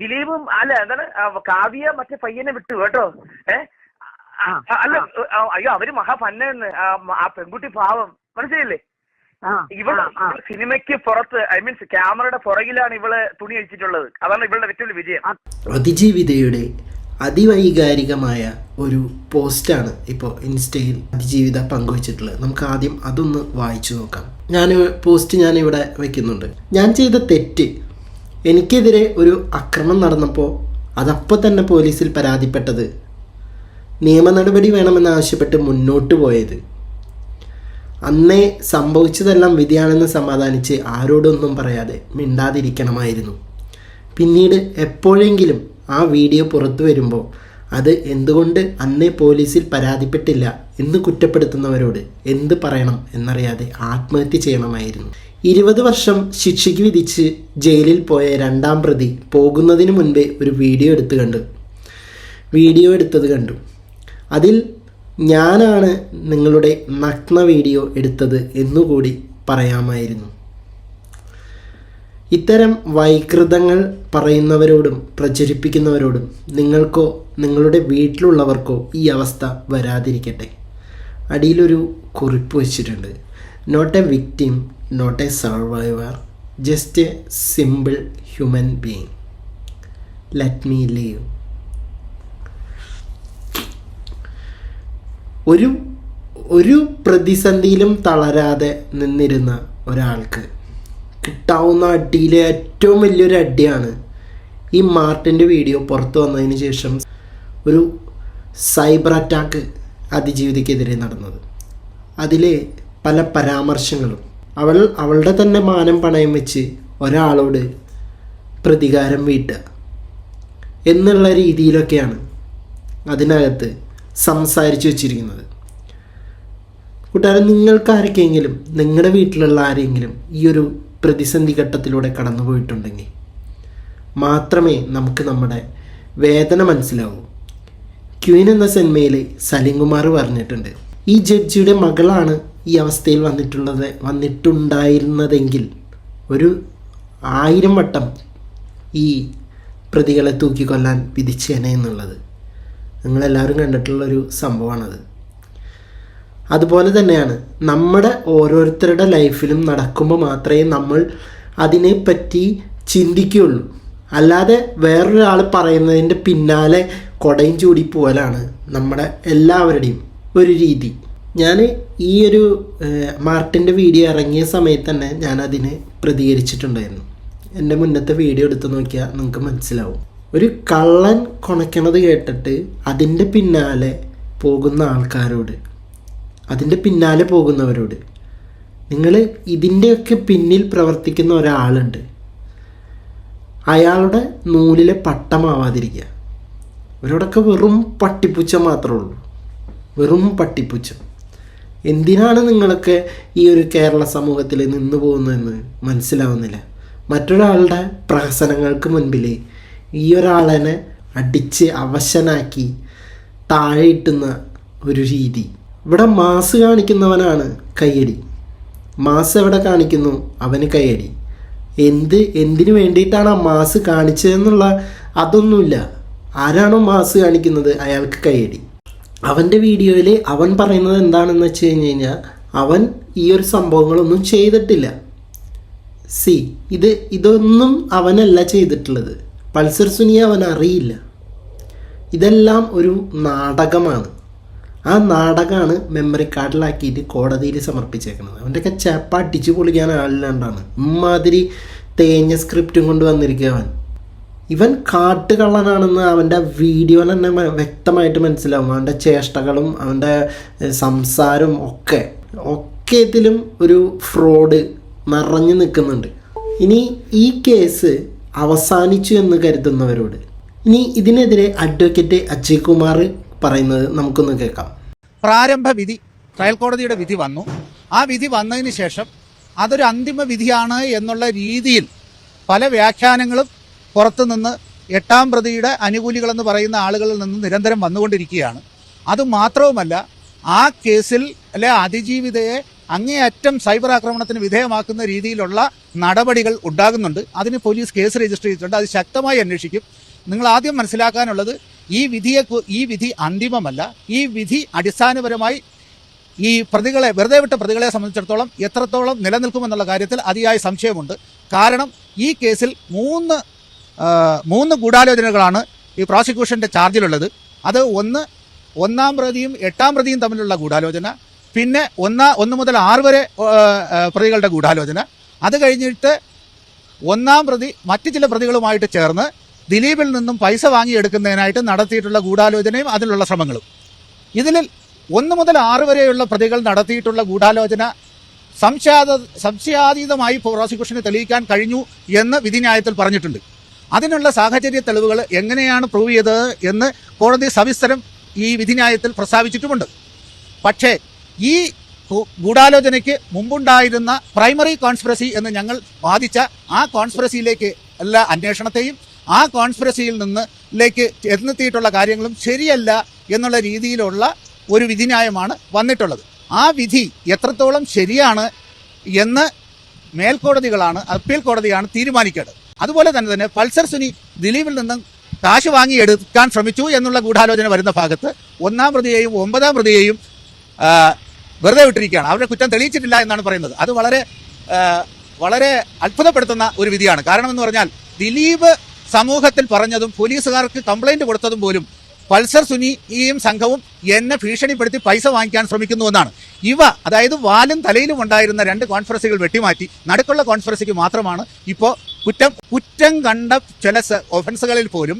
ദിലീപും അല്ല എന്താണ് കാവ്യ മറ്റേ പയ്യനെ വിട്ടു കേട്ടോ? ഏ? അല്ല അയ്യോ അവർ മഹാഫന്നെന്ന് ആ ആ പെൺകുട്ടി ഭാവം മനസ്സിലായില്ലേ? ആ, ഇവൾ സിനിമയ്ക്ക് പുറത്ത് ഐ മീൻസ് ക്യാമറയുടെ പുറകിലാണ് ഇവൾ തുണി അഴിച്ചിട്ടുള്ളത്. അതാണ് ഇവളുടെ ഏറ്റവും വലിയ വിജയം. അതിജീവിതയുടെ അതിവൈകാരികമായ ഒരു പോസ്റ്റാണ് ഇപ്പോൾ ഇൻസ്റ്റയിൽ അതിജീവിത പങ്കുവച്ചിട്ടുള്ളത്. നമുക്ക് ആദ്യം അതൊന്ന് വായിച്ചു നോക്കാം. ഞാൻ പോസ്റ്റ് ഞാൻ ഇവിടെ വയ്ക്കുന്നുണ്ട് ഞാൻ ചെയ്ത തെറ്റ് എനിക്കെതിരെ ഒരു അക്രമം നടന്നപ്പോൾ അതപ്പോൾ തന്നെ പോലീസിൽ പരാതിപ്പെട്ടത്. നിയമ നടപടി വേണമെന്നാവശ്യപ്പെട്ട് മുന്നോട്ട് പോയത്. അന്നേ സംഭവിച്ചതെല്ലാം വിധിയാണെന്ന് സമാധാനിച്ച് ആരോടൊന്നും പറയാതെ മിണ്ടാതിരിക്കണമായിരുന്നു. പിന്നീട് എപ്പോഴെങ്കിലും ആ വീഡിയോ പുറത്തു വരുമ്പോൾ അത് എന്തുകൊണ്ട് അന്നേ പോലീസിൽ പരാതിപ്പെട്ടില്ല എന്ന് കുറ്റപ്പെടുത്തുന്നവരോട് എന്ത് പറയണം എന്നറിയാതെ ആത്മഹത്യ ചെയ്യണമായിരുന്നു. ഇരുപത് വർഷം ശിക്ഷയ്ക്ക് വിധിച്ച് ജയിലിൽ പോയ രണ്ടാം പ്രതി പോകുന്നതിന് മുൻപേ ഒരു വീഡിയോ എടുത്ത് കണ്ടു. വീഡിയോ എടുത്തത് കണ്ടു. അതിൽ ഞാനാണ് നിങ്ങളുടെ നഗ്ന വീഡിയോ എടുത്തത് എന്നുകൂടി പറയാമായിരുന്നു. ഇത്തരം വൈകൃതങ്ങൾ പറയുന്നവരോടും പ്രചരിപ്പിക്കുന്നവരോടും നിങ്ങൾക്കോ നിങ്ങളുടെ വീട്ടിലുള്ളവർക്കോ ഈ അവസ്ഥ വരാതിരിക്കട്ടെ. അടിയിലൊരു കുറിപ്പ് വെച്ചിട്ടുണ്ട്. Not a victim not a survivor just a simple human being let me leave ഒരു ഒരു പ്രതിസന്ധിയിലും തളരാതെ നിന്നിരുന്ന ഒരാൾക്ക് കിട്ടാവുന്ന അടിയിലെ ഏറ്റവും വലിയൊരു അടിയാണ് ഈ മാർട്ടിന്റെ വീഡിയോ പുറത്തു വന്നതിന് ശേഷം ഒരു സൈബർ അറ്റാക്ക് അതിജീവിതയ്ക്കെതിരെ നടന്നത്. അതിലെ പല പരാമർശങ്ങളും. അവൾ അവളുടെ തന്നെ മാനം പണയം വെച്ച് ഒരാളോട് പ്രതികാരം വീട്ടുക എന്നുള്ള രീതിയിലൊക്കെയാണ് അതിനകത്ത് സംസാരിച്ചു വച്ചിരിക്കുന്നത്. കൂട്ടുകാരൻ നിങ്ങൾക്ക് നിങ്ങളുടെ വീട്ടിലുള്ള ആരെങ്കിലും ഈ ഒരു പ്രതിസന്ധി ഘട്ടത്തിലൂടെ കടന്നുപോയിട്ടുണ്ടെങ്കിൽ മാത്രമേ നമുക്ക് നമ്മുടെ വേദന മനസ്സിലാവൂ. ക്വീൻ എന്ന സിനിമയിൽ സലിംകുമാർ പറഞ്ഞിട്ടുണ്ട് ഈ ജഡ്ജിയുടെ മകളാണ് ഈ അവസ്ഥയിൽ വന്നിട്ടുള്ളത് വന്നിട്ടുണ്ടായിരുന്നതെങ്കിൽ ഒരു ആയിരം വട്ടം ഈ പ്രതികളെ തൂക്കിക്കൊല്ലാൻ വിധിച്ചേനെ എന്നുള്ളത്. നിങ്ങളെല്ലാവരും കണ്ടിട്ടുള്ളൊരു സംഭവമാണത്. അതുപോലെ തന്നെയാണ് നമ്മുടെ ഓരോരുത്തരുടെ ലൈഫിലും നടക്കുമ്പോൾ മാത്രമേ നമ്മൾ അതിനെപ്പറ്റി ചിന്തിക്കുകയുള്ളൂ. അല്ലാതെ വേറൊരാൾ പറയുന്നതിന്റെ പിന്നാലെ കൊടയും ചൂടി പോലാണ് നമ്മുടെ എല്ലാവരുടെയും ഒരു രീതി. ഞാൻ ഈ ഒരു മാർട്ടിന്റെ വീഡിയോ ഇറങ്ങിയ സമയത്ത് തന്നെ ഞാൻ അതിന് പ്രതികരിച്ചിട്ടുണ്ടായിരുന്നു. എന്റെ മുന്നത്തെ വീഡിയോ എടുത്ത് നോക്കിയാൽ നിങ്ങൾക്ക് മനസ്സിലാവും. ഒരു കള്ളൻ കൊണക്കണത് കേട്ടിട്ട് അതിന്റെ പിന്നാലെ പോകുന്ന ആൾക്കാരോട് അതിന്റെ പിന്നാലെ പോകുന്നവരോട്. നിങ്ങൾ ഇതിന്റെയൊക്കെ പിന്നിൽ പ്രവർത്തിക്കുന്ന ഒരാളുണ്ട്. അയാളുടെ നൂലിലെ പട്ടമാവാതിരിക്കുക. അവരോടൊക്കെ വെറും പട്ടിപ്പുച്ച മാത്രമേ ഉള്ളൂ. വെറും പട്ടിപ്പുച്ഛം എന്തിനാണ് നിങ്ങളൊക്കെ ഈ ഒരു കേരള സമൂഹത്തിൽ നിന്ന് പോകുന്നതെന്ന് മനസ്സിലാവുന്നില്ല. മറ്റൊരാളുടെ പ്രഹസനങ്ങൾക്ക് മുൻപിൽ ഈ ഒരാളെ അടിച്ച് അവശനാക്കി താഴെ ഇട്ടുന്ന ഒരു രീതി. ഇവിടെ മാസ് കാണിക്കുന്നവനാണ് കയ്യടി. മാസ് എവിടെ കാണിക്കുന്നു? അവന് കയ്യടി. എന്ത് എന്തിനു വേണ്ടിയിട്ടാണ് ആ മാസ് കാണിച്ചതെന്നുള്ള അതൊന്നുമില്ല. ആരാണോ മാസ് കാണിക്കുന്നത്? അയാൾക്ക് കയ്യടി. അവന്റെ വീഡിയോയിൽ അവൻ പറയുന്നത് എന്താണെന്ന് വെച്ച് കഴിഞ്ഞ് കഴിഞ്ഞാൽ അവൻ ഈ ഒരു സംഭവങ്ങളൊന്നും ചെയ്തിട്ടില്ല. സി ഇത് ഇതൊന്നും അവനല്ല ചെയ്തിട്ടുള്ളത്. പൾസർ സുനിയെ അവൻ അറിയില്ല. ഇതെല്ലാം ഒരു നാടകമാണ്. ആ നാടകമാണ് മെമ്മറി കാർഡിലാക്കിയിട്ട് കോടതിയിൽ സമർപ്പിച്ചേക്കുന്നത്. അവന്റെയൊക്കെ ചേപ്പ അടിച്ചു പൊളിക്കാൻ ആളില്ലാണ്ടാണ്. ഇമാതിരി തേഞ്ഞ സ്ക്രിപ്റ്റും കൊണ്ട് വന്നിരിക്കുക അവൻ. ഇവൻ കാട്ടുകള്ളനാണെന്ന് അവന്റെ വീഡിയോ തന്നെ വ്യക്തമായിട്ട് മനസ്സിലാവും. അവന്റെ ചേഷ്ടകളും അവന്റെ സംസാരവും ഒക്കെ. ഒക്കെ ഇതിലും ഒരു ഫ്രോഡ് നിറഞ്ഞു നിൽക്കുന്നുണ്ട്. ഇനി ഈ കേസ് അവസാനിച്ചു എന്ന് കരുതുന്നവരോട്. ഇനി ഇതിനെതിരെ അഡ്വക്കേറ്റ് അജയ് കുമാർ പറയുന്നത് നമുക്കൊന്ന് കേൾക്കാം. പ്രാരംഭ വിധി ട്രയൽ കോടതിയുടെ വിധി വന്നു. ആ വിധി വന്നതിന് ശേഷം അതൊരു അന്തിമ വിധിയാണ് എന്നുള്ള രീതിയിൽ പല വ്യാഖ്യാനങ്ങളും പുറത്തുനിന്ന് എട്ടാം പ്രതിയുടെ അനുകൂലികളെന്ന് പറയുന്ന ആളുകളിൽ നിന്ന് നിരന്തരം വന്നുകൊണ്ടിരിക്കുകയാണ്. അതുമാത്രവുമല്ല ആ കേസിൽ അല്ലെ അതിജീവിതയെ അങ്ങേയറ്റം സൈബർ ആക്രമണത്തിന് വിധേയമാക്കുന്ന രീതിയിലുള്ള നടപടികൾ ഉണ്ടാകുന്നുണ്ട്. അതിന് പോലീസ് കേസ് രജിസ്റ്റർ ചെയ്തിട്ടുണ്ട്. അത് ശക്തമായി അന്വേഷിക്കും. നിങ്ങൾ ആദ്യം മനസ്സിലാക്കാനുള്ളത് ഈ വിധിയെ ഈ വിധി അന്തിമമല്ല. ഈ വിധി അടിസ്ഥാനപരമായി ഈ പ്രതികളെ വെറുതെ വിട്ട പ്രതികളെ സംബന്ധിച്ചിടത്തോളം എത്രത്തോളം നിലനിൽക്കുമെന്നുള്ള കാര്യത്തിൽ അതിയായ സംശയമുണ്ട്. കാരണം ഈ കേസിൽ മൂന്ന് മൂന്ന് ഗൂഢാലോചനകളാണ് ഈ പ്രോസിക്യൂഷന്റെ ചാർജിലുള്ളത്. അത് ഒന്ന് ഒന്നാം പ്രതിയും എട്ടാം പ്രതിയും തമ്മിലുള്ള ഗൂഢാലോചന പിന്നെ ഒന്നാ ഒന്ന് മുതൽ ആറ് വരെ പ്രതികളുടെ ഗൂഢാലോചന. അത് കഴിഞ്ഞിട്ട് ഒന്നാം പ്രതി മറ്റ് ചില പ്രതികളുമായിട്ട് ചേർന്ന് ദിലീപിൽ നിന്നും പൈസ വാങ്ങിയെടുക്കുന്നതിനായിട്ട് നടത്തിയിട്ടുള്ള ഗൂഢാലോചനയും അതിലുള്ള ശ്രമങ്ങളും. ഇതിൽ ഒന്ന് മുതൽ ആറ് വരെയുള്ള പ്രതികൾ നടത്തിയിട്ടുള്ള ഗൂഢാലോചന സംശയാത സംശയാതീതമായി പ്രോസിക്യൂഷന് തെളിയിക്കാൻ കഴിഞ്ഞു എന്ന് വിധിന്യായത്തിൽ പറഞ്ഞിട്ടുണ്ട്. അതിനുള്ള സാഹചര്യ തെളിവുകൾ എങ്ങനെയാണ് പ്രൂവ് ചെയ്തത് എന്ന് കോടതി സവിസ്തരം ഈ വിധിന്യായത്തിൽ പ്രസ്താവിച്ചിട്ടുമുണ്ട്. പക്ഷേ ഈ ഗൂഢാലോചനയ്ക്ക് മുമ്പുണ്ടായിരുന്ന പ്രൈമറി കോൺസ്പിറസി എന്ന് ഞങ്ങൾ വാദിച്ച ആ കോൺസ്പിറസിയിലേക്ക് എല്ലാ അന്വേഷണത്തെയും ആ കോൺസ്പിറസിയിൽ നിന്ന് ലേക്ക് എന്നെത്തിയിട്ടുള്ള കാര്യങ്ങളും ശരിയല്ല എന്നുള്ള രീതിയിലുള്ള ഒരു വിധിന്യായമാണ് വന്നിട്ടുള്ളത്. ആ വിധി എത്രത്തോളം ശരിയാണ് എന്ന് മേൽക്കോടതികളാണ് അപ്പീൽ കോടതിയാണ് തീരുമാനിക്കേണ്ടത്. അതുപോലെ തന്നെ തന്നെ പൾസർ സുനി ദിലീപിൽ നിന്നും കാശ് വാങ്ങിയെടുക്കാൻ ശ്രമിച്ചു എന്നുള്ള ഗൂഢാലോചന വരുന്ന ഭാഗത്ത് ഒന്നാം പ്രതിയെയും ഒമ്പതാം പ്രതിയെയും വെറുതെ വിട്ടിരിക്കുകയാണ്. അവരുടെ കുറ്റം തെളിയിച്ചിട്ടില്ല എന്നാണ് പറയുന്നത്. അത് വളരെ വളരെ അത്ഭുതപ്പെടുത്തുന്ന ഒരു വിധിയാണ്. കാരണം എന്ന് പറഞ്ഞാൽ ദിലീപ് സമൂഹത്തിൽ പറഞ്ഞതും പോലീസുകാർക്ക് കംപ്ലൈന്റ് കൊടുത്തതും പോലും പൾസർ സുനിയും സംഘവും എന്നെ ഭീഷണിപ്പെടുത്തി പൈസ വാങ്ങിക്കാൻ ശ്രമിക്കുന്നുവെന്നാണ് ഇവ അതായത് വാലും തലയിലും ഉണ്ടായിരുന്ന രണ്ട് കോൺഫറൻസുകൾ വെട്ടിമാറ്റി നടുക്കുള്ള കോൺഫറൻസിക്ക് മാത്രമാണ് ഇപ്പോൾ കുറ്റം കുറ്റം കണ്ട ചില ഒഫൻസുകളിൽ പോലും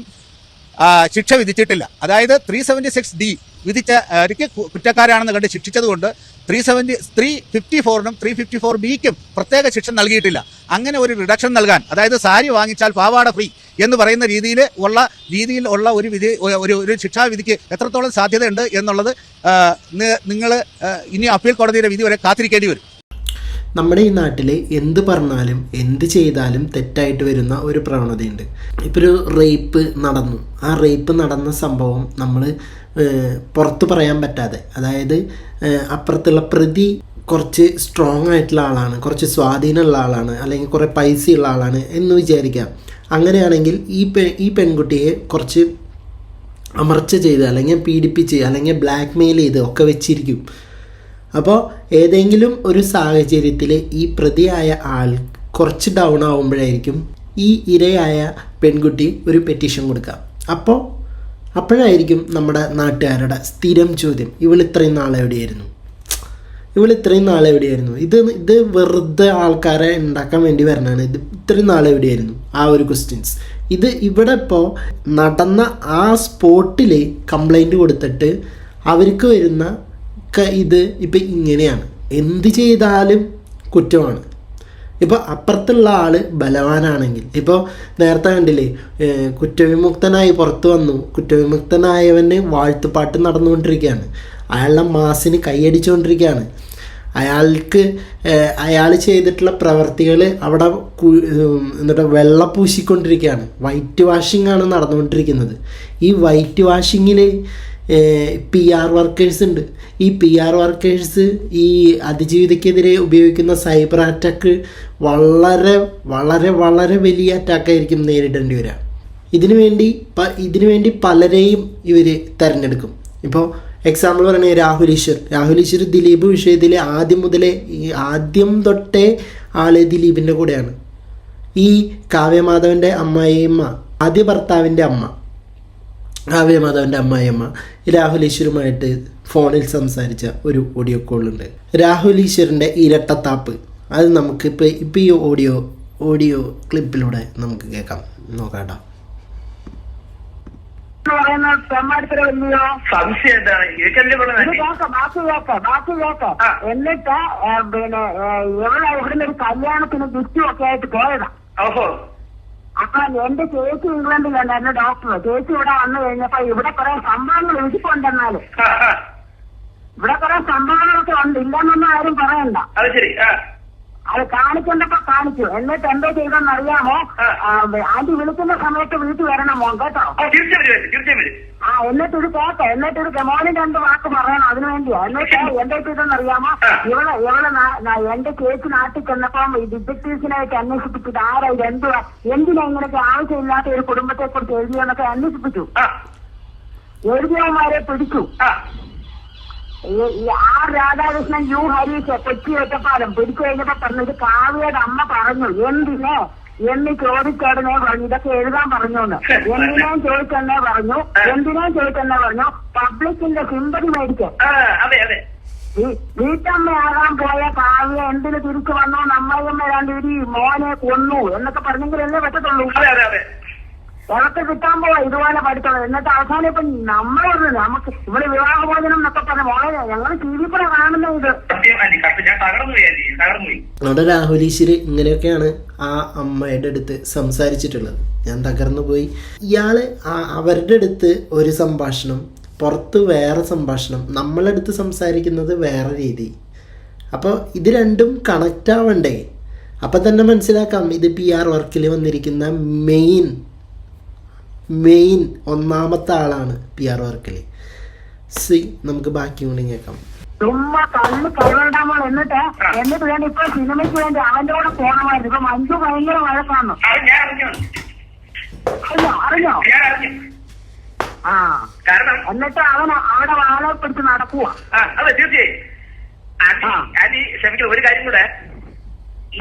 ശിക്ഷ വിധിച്ചിട്ടില്ല. അതായത് ത്രീ സെവന്റി സിക്സ് ഡി വിധിച്ച കുറ്റക്കാരാണെന്ന് കണ്ട് ശിക്ഷിച്ചതുകൊണ്ട് ത്രീ സെവന്റി ത്രീ ഫിഫ്റ്റി ഫോറിനും ത്രീ ഫിഫ്റ്റി ഫോർ ബിക്കും പ്രത്യേക ശിക്ഷ നൽകിയിട്ടില്ല. അങ്ങനെ ഒരു റിഡക്ഷൻ നൽകാൻ അതായത് സാരി വാങ്ങിച്ചാൽ പാവാട ഫ്രീ എന്ന് പറയുന്ന രീതിയിൽ ഉള്ള രീതിയിൽ ഉള്ള ഒരു വിധി ഒരു ഒരു ശിക്ഷാവിധിക്ക് എത്രത്തോളം സാധ്യതയുണ്ട് എന്നുള്ളത് നിങ്ങൾ ഇനി അപ്പീൽ കോടതിയുടെ വിധി വരെ കാത്തിരിക്കേണ്ടി വരും. നമ്മുടെ ഈ നാട്ടിൽ എന്ത് പറഞ്ഞാലും എന്ത് ചെയ്താലും തെറ്റായിട്ട് വരുന്ന ഒരു പ്രവണതയുണ്ട്. ഇപ്പോൾ ഒരു റേപ്പ് നടന്നു. ആ റേപ്പ് നടന്ന സംഭവം നമ്മൾ പുറത്ത് പറയാൻ പറ്റാതെ അതായത് അപ്പുറത്തുള്ള പ്രതി കുറച്ച് സ്ട്രോങ് ആയിട്ടുള്ള ആളാണ് കുറച്ച് സ്വാധീനമുള്ള ആളാണ് അല്ലെങ്കിൽ കുറേ പൈസയുള്ള ആളാണ് എന്ന് വിചാരിക്കാം അങ്ങനെയാണെങ്കിൽ ഈ പെ ഈ പെൺകുട്ടിയെ കുറച്ച് അമർച്ച ചെയ്ത് അല്ലെങ്കിൽ പീഡിപ്പിച്ച് അല്ലെങ്കിൽ ബ്ലാക്ക് മെയിൽ ചെയ്ത് ഒക്കെ വെച്ചിരിക്കും. അപ്പോൾ ഏതെങ്കിലും ഒരു സാഹചര്യത്തിൽ ഈ പ്രതിയായ ആൾ കുറച്ച് ഡൗൺ ആവുമ്പോഴായിരിക്കും ഈ ഇരയായ പെൺകുട്ടി ഒരു പെറ്റീഷൻ കൊടുക്കുക. അപ്പോൾ അപ്പോഴായിരിക്കും നമ്മുടെ നാട്ടുകാരുടെ സ്ഥിരം ചോദ്യം ഇവൾ ഇത്രയും നാളെവിടെയായിരുന്നു ഇവൾ ഇത്രയും നാളെ എവിടെയായിരുന്നു? ഇത് ഇത് വെറുതെ ആൾക്കാരെ ഉണ്ടാക്കാൻ വേണ്ടി വരണതാണ്. ഇത് ഇത്രയും നാളെ എവിടെയായിരുന്നു? ആ ഒരു ക്വസ്റ്റ്യൻസ് ഇത് ഇവിടെ ഇപ്പോൾ നടന്ന ആ സ്പോട്ടിൽ കംപ്ലൈന്റ് കൊടുത്തിട്ട് അവർക്ക് വരുന്ന ക- ഇത് ഇപ്പം ഇങ്ങനെയാണ്. എന്ത് ചെയ്താലും കുറ്റമാണ്. ഇപ്പോൾ അപ്പുറത്തുള്ള ആൾ ബലവാനാണെങ്കിൽ ഇപ്പോൾ നേരത്തെ കണ്ടില്ലേ കുറ്റവിമുക്തനായി പുറത്തു വന്നു. കുറ്റവിമുക്തനായവന് വാഴ്ത്തുപാട്ട് നടന്നുകൊണ്ടിരിക്കുകയാണ്. അയാളുടെ മാസിന് കൈയടിച്ചുകൊണ്ടിരിക്കുകയാണ്. അയാൾക്ക് അയാൾ ചെയ്തിട്ടുള്ള പ്രവർത്തികൾ അവിടെ എന്നിട്ട് വെള്ള പൂശിക്കൊണ്ടിരിക്കുകയാണ്. വൈറ്റ് വാഷിംഗ് ആണ് നടന്നുകൊണ്ടിരിക്കുന്നത്. ഈ വൈറ്റ് വാഷിങ്ങിൽ പി ആർ വർക്കേഴ്സ് ഉണ്ട്. ഈ പി ആർ വർക്കേഴ്സ് ഈ അതിജീവിതക്കെതിരെ ഉപയോഗിക്കുന്ന സൈബർ അറ്റാക്ക് വളരെ വളരെ വളരെ വലിയ അറ്റാക്കായിരിക്കും നേരിടേണ്ടി വരിക. ഇതിനു വേണ്ടി പ ഇതിനു വേണ്ടി പലരെയും ഇവർ തിരഞ്ഞെടുക്കും. ഇപ്പോൾ എക്സാമ്പിൾ പറയണേ രാഹുൽ ഈശ്വർ. രാഹുൽ ഈശ്വർ ദിലീപ് വിഷയത്തിൽ ആദ്യം മുതലേ ആദ്യം തൊട്ടേ ആൾ ദിലീപിന്റെ കൂടെയാണ്. ഈ കാവ്യമാധവന്റെ അമ്മായിയമ്മ ആദ്യ ഭർത്താവിന്റെ അമ്മ. കാവ്യമാധവന്റെ അമ്മായിയമ്മ. രാഹുൽ ഈശ്വരുമായിട്ട് ഫോണിൽ സംസാരിച്ച ഒരു ഓഡിയോ കോളുണ്ട് രാഹുൽ ഈശ്വറിന്റെ ഇരട്ടത്താപ്പ്. അത് നമുക്ക് ഇപ്പോൾ ഇപ്പോൾ ഈ ഓഡിയോ ഓഡിയോ ക്ലിപ്പിലൂടെ നമുക്ക് കേൾക്കാം. നോക്കാട്ടോ. എന്നിട്ട് ഇവളെ ഒരു കല്യാണത്തിന് ഗിഫ്റ്റും ഒക്കെ ആയിട്ട് പോയതാ. ഓഹോ. അപ്പൊ എന്റെ ചേച്ചി ഇംഗ്ലണ്ടിലുണ്ടായിരുന്നു ഡോക്ടർ ചേച്ചി ഇവിടെ വന്നു കഴിഞ്ഞപ്പോ ഇവിടെ കുറെ സംഭവങ്ങൾ ഇരിപ്പുണ്ടെന്നാലും. ഇവിടെ കുറെ സംഭവങ്ങളൊക്കെ ഉണ്ട്. ഇല്ലെന്നൊന്നും ആരും പറയണ്ട. അത് ആ കാണിക്കേണ്ടപ്പോ കാണിച്ചു. എന്നിട്ട് എന്തോ ചെയ്തെന്ന് അറിയാമോ? ആന്റി വിളിക്കുന്ന സമയത്ത് വീട്ടിൽ വരണം മോൻ കേട്ടോ. ഓ എന്നിട്ട് ഒരു തീർച്ചയായും എന്നിട്ട് ആ എന്നിട്ടൊരു കേട്ടോ എന്നിട്ടൊരു മോനും രണ്ട് വാക്ക് പറയണം അതിനു വേണ്ടിയാ. എന്നിട്ട് എന്താ ചെയ്തെന്ന് അറിയാമോ? ഇവളെ ഇവളെ എന്റെ കേസ് നാട്ടിൽ ചെന്നപ്പം ഈ ഡിറ്റക്ടീവ്സിനായിട്ട് അന്വേഷിപ്പിച്ചിട്ട് ആരാ ഇത് എന്തുവാ? എന്തിനാ ഇങ്ങനെയൊക്കെ ആവശ്യമില്ലാത്ത ഒരു കുടുംബത്തെ കുറിച്ച് എഴുതിയെന്നൊക്കെ അന്വേഷിപ്പിച്ചു. ആ. എഴുതിയവന്മാരെ പിടിച്ചു. ആ. ആർ രാധാകൃഷ്ണൻ യു ഹരീഷ് കൊച്ചി ഒറ്റപ്പാലം പിടിച്ചു കഴിഞ്ഞപ്പോ പറഞ്ഞത് കാവ്യയുടെ അമ്മ പറഞ്ഞു എന്തിനെ? എന്ന് ചോദിച്ചടനെ പറഞ്ഞു ഇതൊക്കെ എഴുതാൻ പറഞ്ഞു എന്ന് എന്തിനേം ചോദിച്ചെന്നേ പറഞ്ഞു? എന്തിനേം ചോദിച്ചെന്നേ പറഞ്ഞു? പബ്ലിക്കിന്റെ സിമ്പതി മേടിക്കും. ആ വീട്ടമ്മയാകാൻ പോയ കാവ്യ എന്തിന് തിരിച്ചു വന്നോ? നമ്മയമ്മ രണ്ടുപേരി മോനെ കൊന്നു എന്നൊക്കെ പറഞ്ഞെങ്കിലല്ലേ പറ്റത്തുള്ളൂ. അതെ കിട്ടാമ്പോൾ ഇതുപോലെ പഠിച്ചോളൂ. എന്നിട്ട് അവസാനം ഇപ്പൊ നമ്മളൊരു നമുക്ക് ഇവിടെ വിവാഹ ഭോജനം എന്നൊക്കെ പറഞ്ഞ മോളെ ഞങ്ങൾ ടി വി കൂടെ കാണുന്ന ഇത്. നമ്മുടെ രാഹുൽ ഈശ്വര് ഇങ്ങനെയൊക്കെയാണ് ആ അമ്മയുടെ അടുത്ത് സംസാരിച്ചിട്ടുള്ളത്. ഞാൻ തകർന്നു പോയി. ഇയാൾ ആ- അവരുടെ അടുത്ത് ഒരു സംഭാഷണം പുറത്ത് വേറെ സംഭാഷണം നമ്മളടുത്ത് സംസാരിക്കുന്നത് വേറെ രീതി. അപ്പോൾ ഇത് രണ്ടും കണക്റ്റ് ആവണ്ടേ? അപ്പം തന്നെ മനസ്സിലാക്കാം ഇത് പി ആർ വർക്കിൽ വന്നിരിക്കുന്ന മെയിൻ മെയിൻ ഒന്നാമത്തെ ആളാണ് പി ആർ വർക്കിൽ സി നമുക്ക് ബാക്കി കൂടി കേൾക്കാം. ചുമ്മാ കണ്ണ് എന്നിട്ട് എന്നിട്ട് വേണ്ടി ഇപ്പൊ സിനിമയ്ക്ക് വേണ്ടി അവന്റെ കൂടെ പോകണമായിരുന്നു ഇപ്പൊ മഞ്ജു ഭയങ്കര വഴക്കാണ്. ഞാൻ അറിഞ്ഞു. അറിഞ്ഞോ? അറിഞ്ഞോ? ഞാൻ അറിഞ്ഞു. ആ. കാരണം എന്നിട്ട് അവൻ അവിടെ വാളെ നടക്കുക ആ അതെ തീർച്ചയായും. ആന്റി ആ. ആന്റി ക്ഷമിക്കണം ഒരു കാര്യം കൂടെ.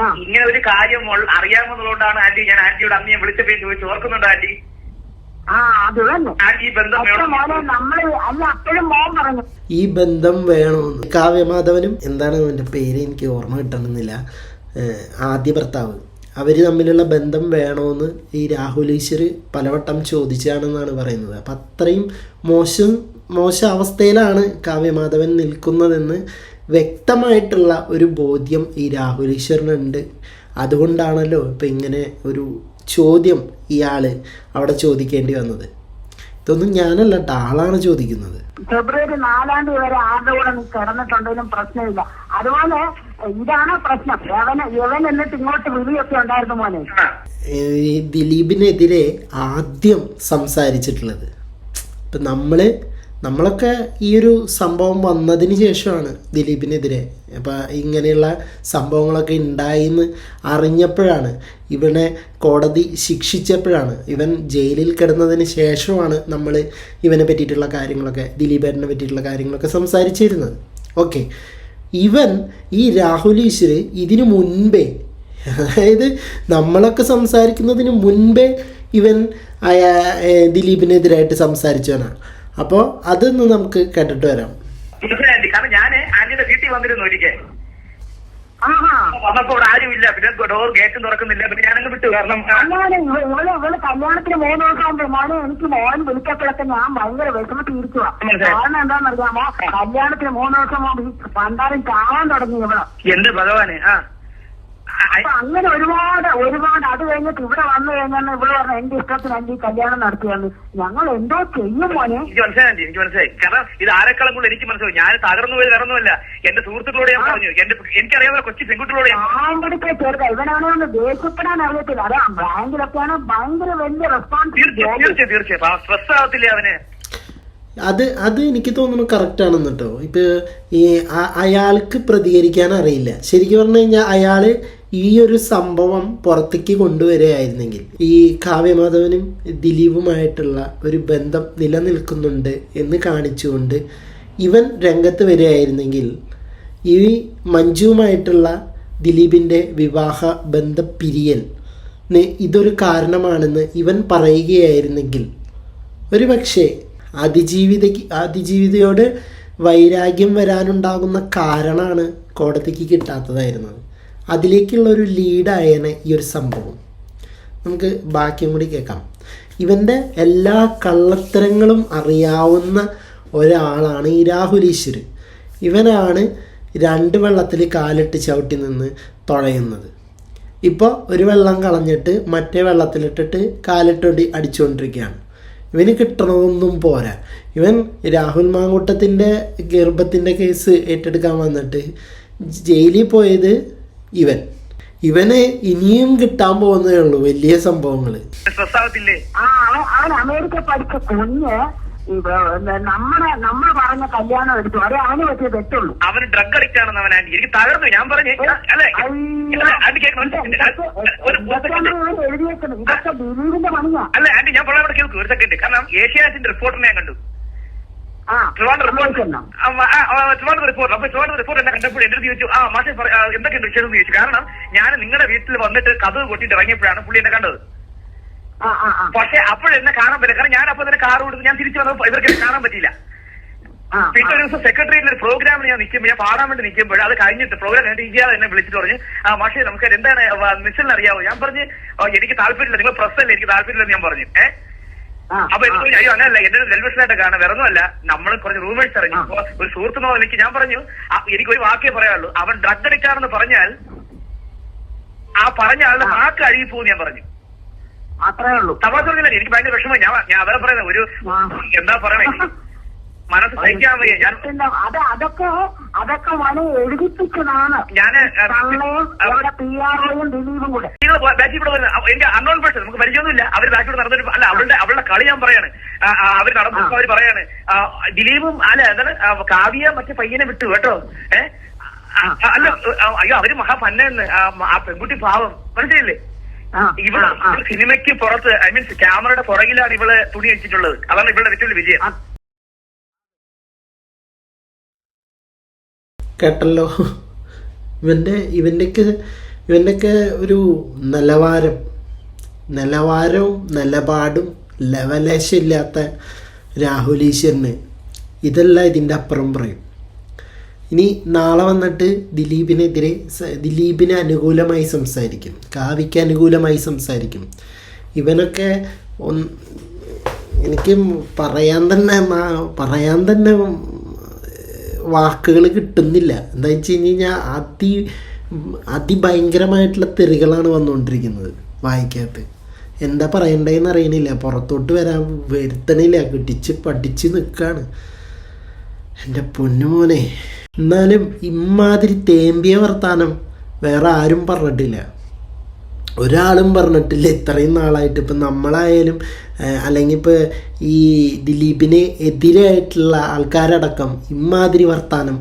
ആ. ഇങ്ങനെ ഒരു കാര്യം അറിയാമെന്നുള്ളതുകൊണ്ടാണ് ആന്റി ഞാൻ ആന്റിയോട് അമ്മയെ ഞാൻ വിളിച്ചപ്പോൾ ചോദിച്ചു. ഓർക്കുന്നുണ്ടോ ആന്റി ആ അത് തന്നെ ആന്റി ഈ ബന്ധം ഈ ബന്ധം വേണമെന്ന്. കാവ്യമാധവനും എന്താണ് അവന്റെ പേര്? എനിക്ക് ഓർമ്മ കിട്ടണമെന്നില്ല. ആദ്യ ഭർത്താവ്. അവർ തമ്മിലുള്ള ബന്ധം വേണമെന്ന് ഈ രാഹുൽ ഈശ്വർ പലവട്ടം ചോദിച്ചാണെന്നാണ് പറയുന്നത്. അപ്പം അത്രയും മോശം മോശ അവസ്ഥയിലാണ് കാവ്യമാധവൻ നിൽക്കുന്നതെന്ന് വ്യക്തമായിട്ടുള്ള ഒരു ബോധ്യം ഈ രാഹുൽ ഈശ്വറിനുണ്ട്. അതുകൊണ്ടാണല്ലോ ഇപ്പം ഇങ്ങനെ ഒരു ചോദ്യം ഇയാൾ അവിടെ ചോദിക്കേണ്ടി വന്നത്. ഇതൊന്നും ഞാനല്ല ആളാണ് ചോദിക്കുന്നത്. ഫെബ്രുവരി നാലാം തീയതി വരെ ആരുടെ കൂടെ നീ കിടന്നിട്ടുണ്ടെങ്കിലും പ്രശ്നമില്ല. അതുപോലെ ഇതാണ് പ്രശ്നം. യവൻ യവൻ എന്നിട്ട് ഇങ്ങോട്ട് വിളിയൊക്കെ ഉണ്ടായിരുന്നു മോനെ. ദിലീപിനെതിരെ ആദ്യം സംസാരിച്ചിട്ടുള്ളത്. ഇപ്പം നമ്മൾ നമ്മളൊക്കെ ഈ ഒരു സംഭവം വന്നതിന് ശേഷമാണ് ദിലീപിനെതിരെ. അപ്പോൾ ഇങ്ങനെയുള്ള സംഭവങ്ങളൊക്കെ ഉണ്ടായിന്ന് അറിഞ്ഞപ്പോഴാണ് ഇവനെ കോടതി ശിക്ഷിച്ചപ്പോഴാണ് ഇവൻ ജയിലിൽ കിടന്നതിന് ശേഷമാണ് നമ്മൾ ഇവനെ പറ്റിയിട്ടുള്ള കാര്യങ്ങളൊക്കെ ദിലീപേട്ടനെ പറ്റിയിട്ടുള്ള കാര്യങ്ങളൊക്കെ സംസാരിച്ചിരുന്നത്. ഓക്കെ. ഇവൻ ഈ രാഹുൽ ഈശ്വർ ഇതിനു മുൻപേ അതായത് നമ്മളൊക്കെ സംസാരിക്കുന്നതിന് മുൻപേ ഇവൻ ദിലീപിനെതിരായിട്ട് സംസാരിച്ചവനാണ്. അപ്പോൾ അതൊന്ന് നമുക്ക് കേട്ടിട്ട് വരാം. കാരണം ഞാൻ ആന്റിയുടെ വീട്ടിൽ വന്നിരുന്നു ഒരിക്കൽ. ആഹാ. വന്നപ്പോ ഇവിടെ ആരുമില്ല. പിന്നെ ഡോർ ഗേറ്റ് തുറക്കുന്നില്ല. പിന്നെ ഞാനങ്ങ് വിട്ടു. കാരണം ഇവൾ ഇവൾ കല്യാണത്തിന് മൂന്ന് ദിവസം മോനെ എനിക്ക് മോൻ വിളിക്കപ്പോഴൊക്കെ ഞാൻ ഭയങ്കര വിഷമത്തിരിക്കുക കാരണം എന്താണെന്നറിയാമോ കല്യാണത്തിന് മൂന്ന് ദിവസം പണ്ടാരം ചാവാൻ തുടങ്ങി ഇവൾ. എന്ത് ഭഗവാനെ? ആ, അപ്പൊ അങ്ങനെ ഒരുപാട് ഒരുപാട് അത് കഴിഞ്ഞിട്ട് ഇവിടെ വന്നു കഴിഞ്ഞാൽ ഇവിടെ പറഞ്ഞ എന്റെ ഇഷ്ടത്തിന് എന്റെ ഈ കല്യാണം നടത്തിയാണ് ഞങ്ങൾ എന്തോ ചെയ്യും മോനെ. എനിക്ക് മനസ്സിലായി എനിക്ക് മനസ്സിലായി. കാരണം ഇത് ആരെക്കാളും കൂടെ എനിക്ക് മനസ്സിലായി. ഞാൻ തകർന്നു പോയി തകർന്നുമല്ല എന്റെ സുഹൃത്തുക്കളോട് ഞാൻ പറഞ്ഞു. എന്റെ എനിക്കറിയാവുന്ന കൊച്ചു പെൺകുട്ടികളോട് ആമ്പടിക്കെ ചേർക്ക ഇവനാണെ ഒന്ന് ദേഷ്യപ്പെടാൻ അറിയത്തില്ല. അതാ ബാങ്കിലൊക്കെയാണ് ഭയങ്കര വലിയ റെസ്പോൺസിബിലിറ്റി തീർച്ചയായും തീർച്ചയായും തീർച്ചയായും. സ്ട്രെസ് ആവത്തില്ലേ അവന്? അത് അത് എനിക്ക് തോന്നുന്നു കറക്റ്റാണെന്ന് കേട്ടോ ഇപ്പോൾ ഈ അയാൾക്ക് പ്രതികരിക്കാൻ അറിയില്ല. ശരിക്കും പറഞ്ഞു കഴിഞ്ഞാൽ അയാൾ ഈ ഒരു സംഭവം പുറത്തേക്ക് കൊണ്ടുവരികയായിരുന്നെങ്കിൽ ഈ കാവ്യമാധവനും ദിലീപുമായിട്ടുള്ള ഒരു ബന്ധം നിലനിൽക്കുന്നുണ്ട് എന്ന് കാണിച്ചുകൊണ്ട് ഇവൻ രംഗത്ത് വരികയായിരുന്നെങ്കിൽ ഈ മഞ്ജുവുമായിട്ടുള്ള ദിലീപിന്റെ വിവാഹ ബന്ധ പിരിയൽ ഇതൊരു കാരണമാണെന്ന് ഇവൻ പറയുകയായിരുന്നെങ്കിൽ ഒരു പക്ഷേ അതിജീവിത അതിജീവിതയോട് വൈരാഗ്യം വരാനുണ്ടാകുന്ന കാരണമാണ് കോടതിക്ക് കിട്ടാത്തതായിരുന്നത്. അതിലേക്കുള്ള ഒരു ലീഡായാണ് ഈ ഒരു സംഭവം. നമുക്ക് ബാക്കിയും കൂടി കേൾക്കാം. ഇവന്റെ എല്ലാ കള്ളത്തരങ്ങളും അറിയാവുന്ന ഒരാളാണ് ഈ രാഹുൽ ഈശ്വർ ഇവനാണ് രണ്ട് വെള്ളത്തിൽ കാലിട്ട് ചവിട്ടി നിന്ന് തുഴയുന്നത്. ഇപ്പോൾ ഒരു വെള്ളം കളഞ്ഞിട്ട് മറ്റേ വെള്ളത്തിലിട്ടിട്ട് കാലിട്ടൊടി അടിച്ചുകൊണ്ടിരിക്കുകയാണ് ഇവന് കിട്ടണമൊന്നും പോരാ. ഇവൻ രാഹുൽ മാങ്കൂട്ടത്തിന്റെ ഗർഭത്തിന്റെ കേസ് ഏറ്റെടുക്കാൻ വന്നിട്ട് ജയിലിൽ പോയത് ഇവൻ. ഇവന് ഇനിയും കിട്ടാൻ പോകുന്നേ ഉള്ളൂ വലിയ സംഭവങ്ങൾ. സ്ട്രെസ് ആ അവൻ അവൻ അമേരിക്ക പഠിച്ച കുഞ്ഞ് നമ്മുടെ നമ്മൾ പറഞ്ഞ കല്യാണം എടുത്തു. അതേ അവന് പറ്റിയ തെറ്റുള്ളൂ. അവന് ഡ്രഗ് അഡിക്റ്റ് ആണെന്ന് അവൻ ആന്റി എനിക്ക് തകർന്നു. ഞാൻ പറഞ്ഞു എഴുതിയേക്കുന്നത്. ഇതൊക്കെ ദിലീപിന്റെ പണിയാ. അല്ല ആന്റി ഞാൻ പറയാൻ കേൾക്കും. ഒരു സെക്കൻഡ് കാരണം ഏഷ്യാനെറ്റിന്റെ റിപ്പോർട്ടിനെ ഞാൻ കണ്ടു. ട്രിവാൻഡ്രം റിപ്പോർട്ട് അപ്പൊ ട്രിവാൻഡ്രം റിപ്പോർട്ട് എന്നെ കണ്ടപ്പോൾ എന്റെ ചോദിച്ചു ആ മാഷെ എന്തൊക്കെയുണ്ട് ചോദിച്ചു. കാരണം ഞാൻ നിങ്ങളുടെ വീട്ടിൽ വന്നിട്ട് കഥ കൊട്ടിട്ട് ഇറങ്ങിയപ്പോഴാണ് പുള്ളി എന്നെ കണ്ടത്. പക്ഷെ അപ്പോഴെന്നെ കാണാൻ പറ്റില്ല. കാരണം ഞാൻ അപ്പൊ തന്നെ കാർ കൊടുത്ത് ഞാൻ തിരിച്ചു വന്നപ്പോൾ ഇവർക്ക് കാണാൻ പറ്റിയില്ല. പിന്നെ ഒരു. ദിവസം സെക്രട്ടറിയിൽ ഒരു പ്രോഗ്രാമിൽ ഞാൻ നിൽക്കുമ്പോൾ ഞാൻ പാടാൻ വേണ്ടി നിൽക്കുമ്പോൾ അത് കഴിഞ്ഞിട്ട് പ്രോഗ്രാം കഴിഞ്ഞിട്ട് ഇയാൾ എന്നെ വിളിച്ചിട്ട് പറഞ്ഞു ആ മാഷെ നമുക്ക് എന്താണ് മിസ്സിൽ അറിയാവോ? ഞാൻ പറഞ്ഞു "ഓ, എനിക്ക് താല്പര്യമില്ല. നിങ്ങൾ പ്രസ് അല്ലേ എനിക്ക് താല്പര്യമില്ലെന്ന് ഞാൻ പറഞ്ഞു. ഏഹ് അപ്പൊ എനിക്ക് അയ്യോ അങ്ങനല്ല. എന്റെ ടെലിവിഷനായിട്ട് കാണാൻ വേറൊന്നുമല്ല നമ്മൾ കുറച്ച് റൂമേഴ്സ്. അപ്പൊ ഒരു സുഹൃത്തുനോ എനിക്ക് ഞാൻ പറഞ്ഞു എനിക്ക് ഒരു വാക്കേ പറയാനുള്ളൂ. അവൻ ഡ്രഗ് അടിക്കാണെന്ന് പറഞ്ഞാൽ ആ പറഞ്ഞ ആളുടെ വാക്ക് അഴുകി പോകും ഞാൻ പറഞ്ഞു. അത്രേ ഉള്ളൂ. തമാശ പറഞ്ഞില്ല. എനിക്ക് ഭയങ്കര വിഷമം ഞാൻ ഞാൻ അവരെ പറയുന്നത് ഒരു എന്താ പറയണേ? മനസ്സ് സഹിക്കാൻ വയ്യ. ഞാൻ അത് അതൊക്കെ അതൊക്കെ വളരെ എഴുതിപ്പിച്ചതാണ് ഞാൻ പി ദിലീപും കൂടെ. നിങ്ങൾ ബാക്കി ഇവിടെ വരുന്നത് എന്റെ അൺനോൺ പേഴ്സൺ നമുക്ക് പരിചയമൊന്നുമില്ല. അവർ ബാക്കി ഇവിടെ നടന്നിട്ട് അല്ല അവളുടെ അവളുടെ കളി ഞാൻ പറയാണ്. അവർ നടന്നു അവർ പറയാണ്. ദിലീപും അല്ല എന്താണ് കാവ്യ മറ്റേ പയ്യനെ വിട്ടു കേട്ടോ? ഏഹ് അല്ല അയ്യോ അവർ മഹാപന്നെന്ന് ആ പെൺകുട്ടി പാവം. മനസ്സിലില്ലേ ഇവൾ സിനിമയ്ക്ക് പുറത്ത് ഐ മീൻസ് ക്യാമറയുടെ പുറകിലാണ് ഇവൾ തുണി വെച്ചിട്ടുള്ളത് അതാണ് ഇവളുടെ ഏറ്റവും വിജയം. കേട്ടല്ലോ. ഇവന്റെ ഇവന്റെയൊക്കെ ഇവന്റെയൊക്കെ ഒരു നിലവാരം നിലവാരവും നിലപാടും ലെവലേശമില്ലാത്ത രാഹുൽ ഈശ്വരന്. ഇതെല്ലാം ഇതിന്റെ അപ്പുറം പറയും. ഇനി നാളെ വന്നിട്ട് ദിലീപിനെതിരെ ദിലീപിന് അനുകൂലമായി സംസാരിക്കും. കാവ്യയ്ക്ക് അനുകൂലമായി സംസാരിക്കും. ഇവനൊക്കെ ഒന്ന് എനിക്ക് പറയാൻ തന്നെ പറയാൻ തന്നെ വാക്കുകൾ കിട്ടുന്നില്ല. എന്താ വെച്ച് കഴിഞ്ഞ് കഴിഞ്ഞാൽ അതി അതിഭയങ്കരമായിട്ടുള്ള തെറികളാണ് വന്നുകൊണ്ടിരിക്കുന്നത് വായിക്കകത്ത്. എന്താ പറയണ്ടേന്ന് അറിയണില്ല. പുറത്തോട്ട് വരാൻ വരുത്തണില്ല. കിട്ടിച്ച് പഠിച്ച് നിൽക്കുകയാണ് എന്റെ പൊന്നുമോനെ എന്നാലും ഇമ്മാതിരി തേമ്പിയ വർത്താനം വേറെ ആരും പറഞ്ഞിട്ടില്ല. ഒരാളും പറഞ്ഞിട്ടില്ല. ഇത്രയും നാളായിട്ട് ഇപ്പം നമ്മളായാലും അല്ലെങ്കിൽ ഇപ്പോൾ ഈ ദിലീപിന് എതിരായിട്ടുള്ള ആൾക്കാരടക്കം ഇമാതിരി വർത്താനം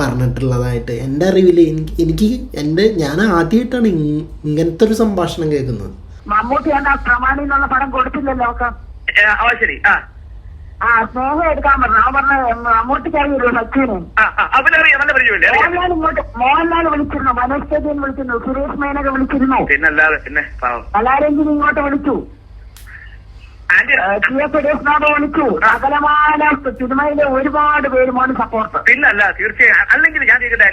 പറഞ്ഞിട്ടുള്ളതായിട്ട് എന്റെ അറിവിൽ എനിക്ക് എനിക്ക് എന്റെ ഞാൻ ആദ്യമായിട്ടാണ് ഇങ്ങനത്തെ ഒരു സംഭാഷണം കേൾക്കുന്നത്. മമ്മൂട്ടി പ്രമാണി എന്നുള്ള പടം കൊടുത്തില്ലല്ലോ ശരി. ആ. ആ സ്നേഹം എടുക്കാൻ പറഞ്ഞു. അവൻ പറഞ്ഞ മമ്മൂട്ടിക്കറിയില്ലേ സച്ചിന്. ആ ആ, അവനറിയാം നല്ല പരിചയമില്ലേ? മോഹൻലാൽ ഇങ്ങോട്ട് മോഹൻലാൽ വിളിച്ചിരുന്നു മനോജ് ചേച്ചിയെ വിളിച്ചിരുന്നു സുരേഷ് മേനക വിളിച്ചിരുന്നു. പിന്നല്ലാതെ പിന്നെ പാവം. കലാരഞ്ജിനി ഇങ്ങോട്ട് വിളിച്ചു. വിളിച്ചു ഒരുപാട് പേരുമാണ് സപ്പോർട്ട്. പിന്നല്ല തീർച്ചയായും. അല്ലെങ്കിൽ ഞാൻ ചോദിക്കട്ടെ